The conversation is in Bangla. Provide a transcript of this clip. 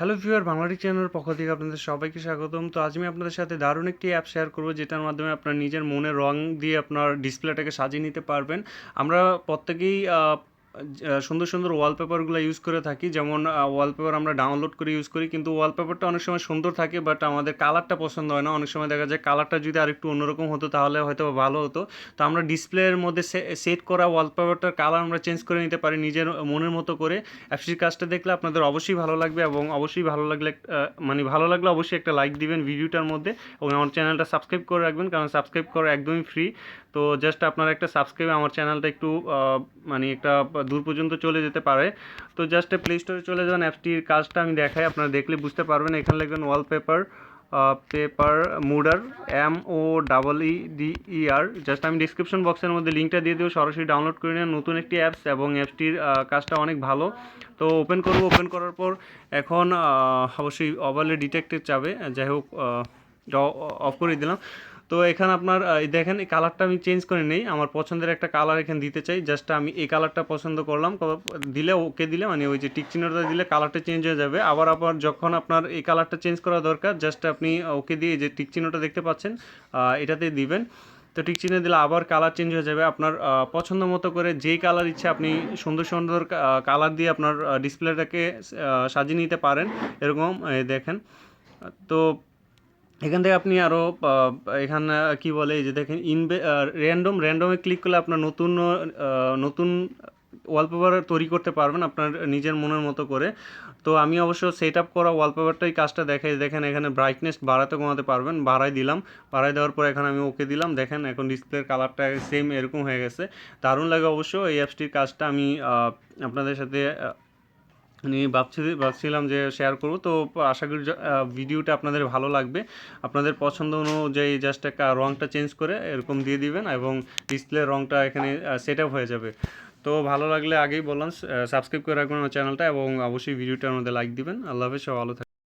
হ্যালো ভিউয়ার বাংলাটি চ্যানেলের পক্ষ থেকে আপনাদের সবাইকে স্বাগতম। তো আজ আমি আপনাদের সাথে দারুণ একটি অ্যাপ শেয়ার করব, যেটার মাধ্যমে আপনার নিজের মনে রং দিয়ে আপনার ডিসপ্লেটাকে সাজিয়ে নিতে পারবেন। আমরা প্রত্যেকেই সুন্দর সুন্দর ওয়ালপেপারগুলো ইউজ করে থাকি। যেমন ওয়ালপেপার আমরা ডাউনলোড করে ইউজ করি, কিন্তু ওয়ালপেপারটা অনেক সময় সুন্দর থাকে বাট আমাদের কালারটা পছন্দ হয় না। অনেক সময় দেখা যায় কালারটা যদি আরেকটু অন্যরকম হতো, তাহলে হয়তো ভালো হতো। তো আমরা ডিসপ্লের মধ্যে সেট করা ওয়ালপেপারটার কালার আমরা চেঞ্জ করে নিতে পারি নিজের মনের মতো করে। অ্যাপসির কাজটা দেখলে আপনাদের অবশ্যই ভালো লাগবে এবং অবশ্যই ভালো লাগলে মানে ভালো লাগলে অবশ্যই একটা লাইক দিবেন ভিডিওটার মধ্যে এবং আমার চ্যানেলটা সাবস্ক্রাইব করে রাখবেন, কারণ সাবস্ক্রাইব করা একদমই ফ্রি তো জাস্ট আপনারা একটা সাবস্ক্রাইব আমার চ্যানেলটা একটু মানে একটা দূর পর্যন্ত চলে যেতে পারে। তো জাস্ট প্লে স্টোরে চলে যান অ্যাপটির কাজটা আমি দেখাই, আপনারা দেখলে বুঝতে পারবেন। এখানে লিখবেন wallpaper paper mooder M O double E D E R just আমি ডিসক্রিপশন বক্সের মধ্যে লিঙ্কটা দিয়ে দেবো সরাসরি ডাউনলোড করে নেন। নতুন একটি অ্যাপস এবং অ্যাপসটির কাজটা অনেক ভালো। তো ওপেন করব ওপেন করার পর এখন অবশ্যই ওভারলে ডিটেক্টেড যাবে যাই হোক অফ করে দিলাম। তো এখানে আপনার দেখেন, এই কালারটা আমি চেঞ্জ করে নেই। আমার পছন্দের একটা কালার এখানে দিতে চাই। জাস্ট আমি এই কালারটা পছন্দ করলাম। দিলে ওকে দিলে মানে ওই যে টিক চিহ্নটা দিলে কালারটা চেঞ্জ হয়ে যাবে। আবার আবার যখন আপনার এই কালারটা চেঞ্জ করা দরকার জাস্ট আপনি ওকে দিয়ে যে টিক চিহ্নটা দেখতে পাচ্ছেন এটাতে দিবেন। তো টিক চিহ্ন দিলে আবার কালার চেঞ্জ হয়ে যাবে। আপনার পছন্দ মতো করে যেই কালার ইচ্ছে আপনি সুন্দর সুন্দর কালার দিয়ে আপনার ডিসপ্লেটাকে সাজিয়ে নিতে পারেন। এরকম দেখেন। তো এখান থেকে আপনি আরও এখানে কি বলে এই যে দেখেন ইনবে র্যান্ডম র্যান্ডমে ক্লিক করলে আপনার নতুন নতুন ওয়ালপেপার তৈরি করতে পারবেন আপনার নিজের মনের মতো করে। তো আমি অবশ্য সেট আপ করা ওয়ালপেপারটাই কাজটা দেখাই, দেখেন এখানে ব্রাইটনেস বাড়াতে কমাতে পারবেন, বাড়াই দিলাম। বাড়াই দেওয়ার পর এখানে আমি ওকে দিলাম, দেখেন এখন ডিসপ্লের কালারটা সেম এরকম হয়ে গেছে। দারুণ লাগে অবশ্য এই অ্যাপসটির কাজটা, আমি আপনাদের সাথে আমি ভাবছি ভাবছিলাম যে শেয়ার করব। তো আশা করি ভিডিওটা আপনাদের ভালো লাগবে। আপনাদের পছন্দ অনুযায়ী জাস্ট একটা রঙটা চেঞ্জ করে এরকম দিয়ে দিবেন এবং ডিসপ্লে রঙটা এখানে সেট হয়ে যাবে। তো ভালো লাগলে আগেই বললাম সাবস্ক্রাইব করে রাখবেন আমার চ্যানেলটা এবং অবশ্যই ভিডিওটার মধ্যে লাইক দিবেন। আল্লাহ হাফেজ সব ভালো